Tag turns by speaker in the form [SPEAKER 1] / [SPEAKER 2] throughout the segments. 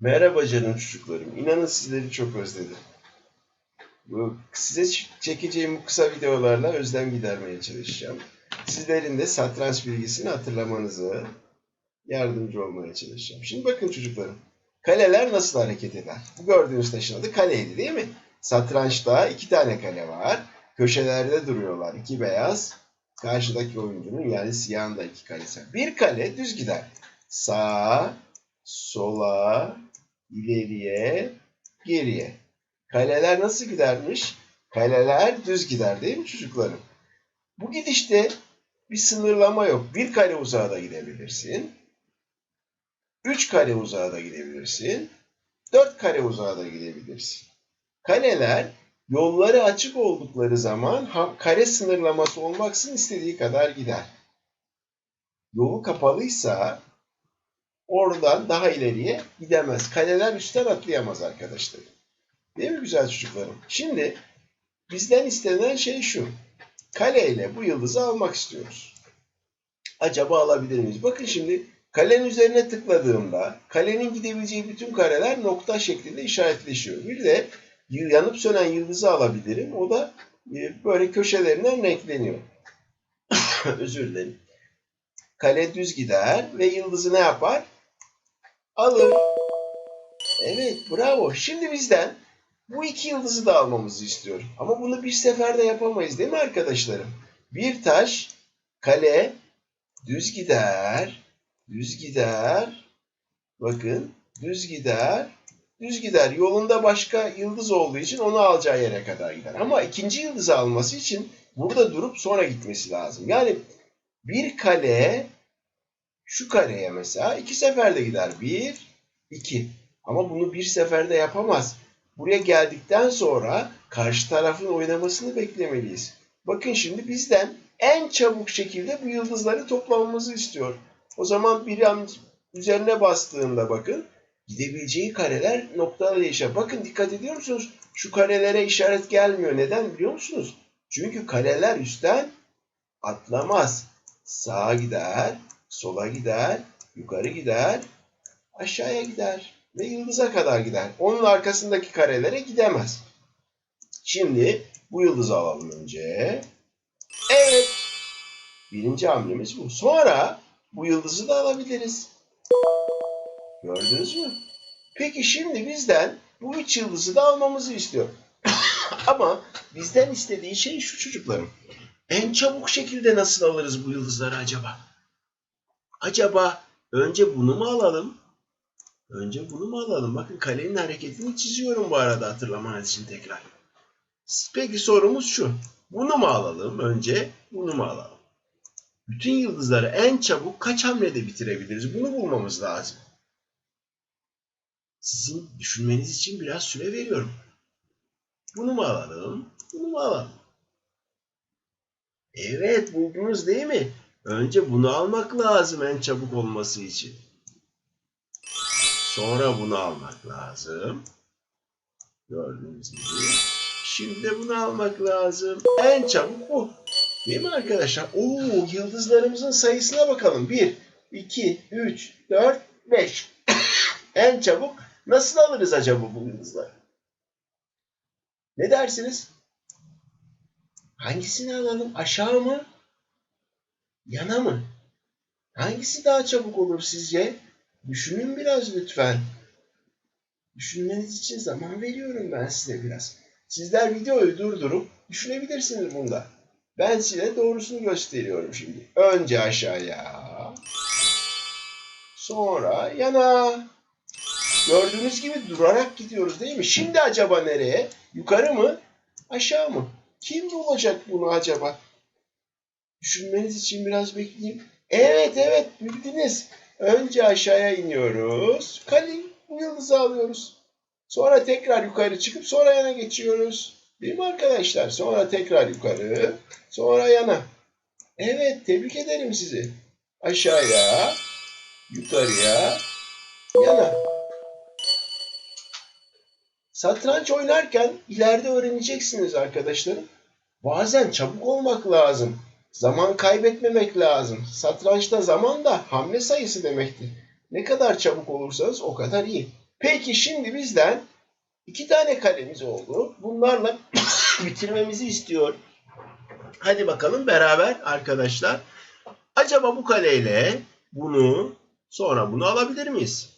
[SPEAKER 1] Merhaba canım çocuklarım. İnanın sizleri çok özledim. Bu size çekeceğim bu kısa videolarla özlem gidermeye çalışacağım. Sizlerin de satranç bilgisini hatırlamanızı yardımcı olmaya çalışacağım. Şimdi bakın çocuklarım. Kaleler nasıl hareket eder? Bu gördüğünüz taşın adı kaleydi değil mi? Satrançta iki tane kale var. Köşelerde duruyorlar. İki beyaz. Karşıdaki oyuncunun yani siyahın da iki kalesi. Bir kale düz gider. Sağa, sola, ileriye, geriye. Kaleler nasıl gidermiş? Kaleler düz gider değil mi çocuklarım? Bu gidişte bir sınırlama yok. Bir kare uzağa da gidebilirsin. Üç kare uzağa da gidebilirsin. Dört kare uzağa da gidebilirsin. Kaleler yolları açık oldukları zaman kare sınırlaması olmaksızın istediği kadar gider. Yolu kapalıysa oradan daha ileriye gidemez. Kaleler üstten atlayamaz arkadaşlar. Değil mi güzel çocuklarım? Şimdi bizden istenen şey şu. Kaleyle bu yıldızı almak istiyoruz. Acaba alabilir miyiz? Bakın şimdi kalenin üzerine tıkladığımda kalenin gidebileceği bütün kareler nokta şeklinde işaretleşiyor. Bir de yanıp sönen yıldızı alabilirim. O da e, böyle köşelerinden renkleniyor. Özür dilerim. Kale düz gider ve yıldızı ne yapar? Alır. Evet bravo. Şimdi bizden bu iki yıldızı da almamızı istiyor. Ama bunu bir seferde yapamayız değil mi arkadaşlarım? Bir taş, kale, düz gider, düz gider. Bakın düz gider, düz gider. Yolunda başka yıldız olduğu için onu alacağı yere kadar gider. Ama ikinci yıldızı alması için burada durup sonra gitmesi lazım. Yani bir kale şu kareye mesela iki seferde gider. Bir, iki. Ama bunu bir seferde yapamaz. Buraya geldikten sonra karşı tarafın oynamasını beklemeliyiz. Bakın şimdi bizden en çabuk şekilde bu yıldızları toplamamızı istiyor. O zaman bir üzerine bastığında bakın gidebileceği kareler noktalar değişir. Bakın dikkat ediyor musunuz? Şu karelere işaret gelmiyor. Neden biliyor musunuz? Çünkü kareler üstten atlamaz. Sağa gider, sola gider, yukarı gider, aşağıya gider ve yıldıza kadar gider. Onun arkasındaki karelere gidemez. Şimdi bu yıldızı alalım önce. Evet. Birinci hamlemiz bu. Sonra bu yıldızı da alabiliriz. Gördünüz mü? Peki şimdi bizden bu üç yıldızı da almamızı istiyor. Ama bizden istediği şey şu çocuklarım. En çabuk şekilde nasıl alırız bu yıldızları acaba? Acaba önce bunu mu alalım? Önce bunu mu alalım? Bakın kalenin hareketini çiziyorum bu arada hatırlamanız için tekrar. Peki sorumuz şu. Bunu mu alalım önce? Bunu mu alalım? Bütün yıldızları en çabuk kaç hamlede bitirebiliriz? Bunu bulmamız lazım. Sizin düşünmeniz için biraz süre veriyorum. Bunu mu alalım? Bunu mu alalım? Evet buldunuz değil mi? Önce bunu almak lazım en çabuk olması için. Sonra bunu almak lazım. Gördüğünüz gibi. Şimdi bunu almak lazım. En çabuk bu. Değil mi arkadaşlar? Oo, yıldızlarımızın sayısına bakalım. 1, 2, 3, 4, 5. en çabuk nasıl alırız acaba bu yıldızları? Ne dersiniz? Hangisini alalım? Aşağı mı? Yana mı? Hangisi daha çabuk olur sizce? Düşünün biraz lütfen. Düşünmeniz için zaman veriyorum ben size biraz. Sizler videoyu durdurup düşünebilirsiniz bunda. Ben size doğrusunu gösteriyorum şimdi. Önce aşağıya. Sonra yana. Gördüğünüz gibi durarak gidiyoruz değil mi? Şimdi acaba nereye? Yukarı mı? Aşağı mı? Kim bulacak bunu acaba? Düşünmeniz için biraz bekleyeyim. Evet evet bildiniz. Önce aşağıya iniyoruz. Kale bu yıldızı alıyoruz. Sonra tekrar yukarı çıkıp sonra yana geçiyoruz. Değil mi arkadaşlar? Sonra tekrar yukarı. Sonra yana. Evet tebrik ederim sizi. Aşağıya. Yukarıya. Yana. Satranç oynarken ileride öğreneceksiniz arkadaşlarım. Bazen çabuk olmak lazım. Zaman kaybetmemek lazım. Satrançta zaman da hamle sayısı demektir. Ne kadar çabuk olursanız o kadar iyi. Peki şimdi bizden iki tane kalemiz oldu. Bunlarla bitirmemizi istiyor. Hadi bakalım beraber arkadaşlar. Acaba bu kaleyle bunu sonra bunu alabilir miyiz?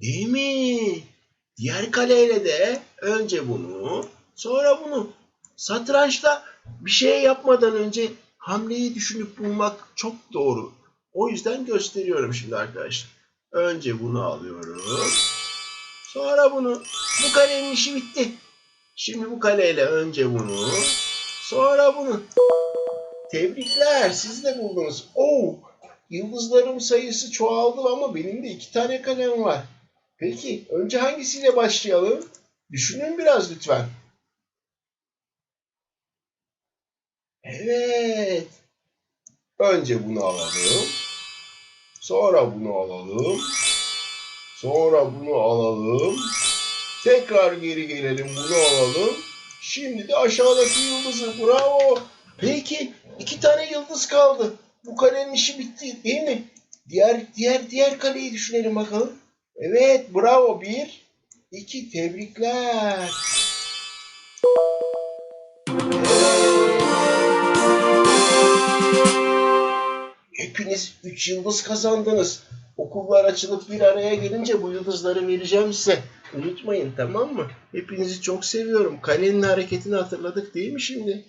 [SPEAKER 1] Değil mi? Diğer kaleyle de önce bunu sonra bunu. Satrançta bir şey yapmadan önce hamleyi düşünüp bulmak çok doğru. O yüzden gösteriyorum şimdi arkadaşlar. Önce bunu alıyorum. Sonra bunu. Bu kalenin işi bitti. Şimdi bu kaleyle önce bunu. Sonra bunu. Tebrikler. Siz de buldunuz. Oo, yıldızlarım sayısı çoğaldı ama benim de iki tane kalem var. Peki önce hangisiyle başlayalım? Düşünün biraz lütfen. Evet. Önce bunu alalım. Sonra bunu alalım. Sonra bunu alalım. Tekrar geri gelelim bunu alalım. Şimdi de aşağıdaki yıldızı. Bravo. Peki iki tane yıldız kaldı. Bu kalenin işi bitti değil mi? Diğer diğer diğer kaleyi düşünelim bakalım. Evet bravo. Bir, iki tebrikler. Hepiniz 3 yıldız kazandınız. Okullar açılıp bir araya gelince bu yıldızları vereceğim size. Unutmayın tamam mı? Hepinizi çok seviyorum. Kalenin hareketini hatırladık değil mi şimdi?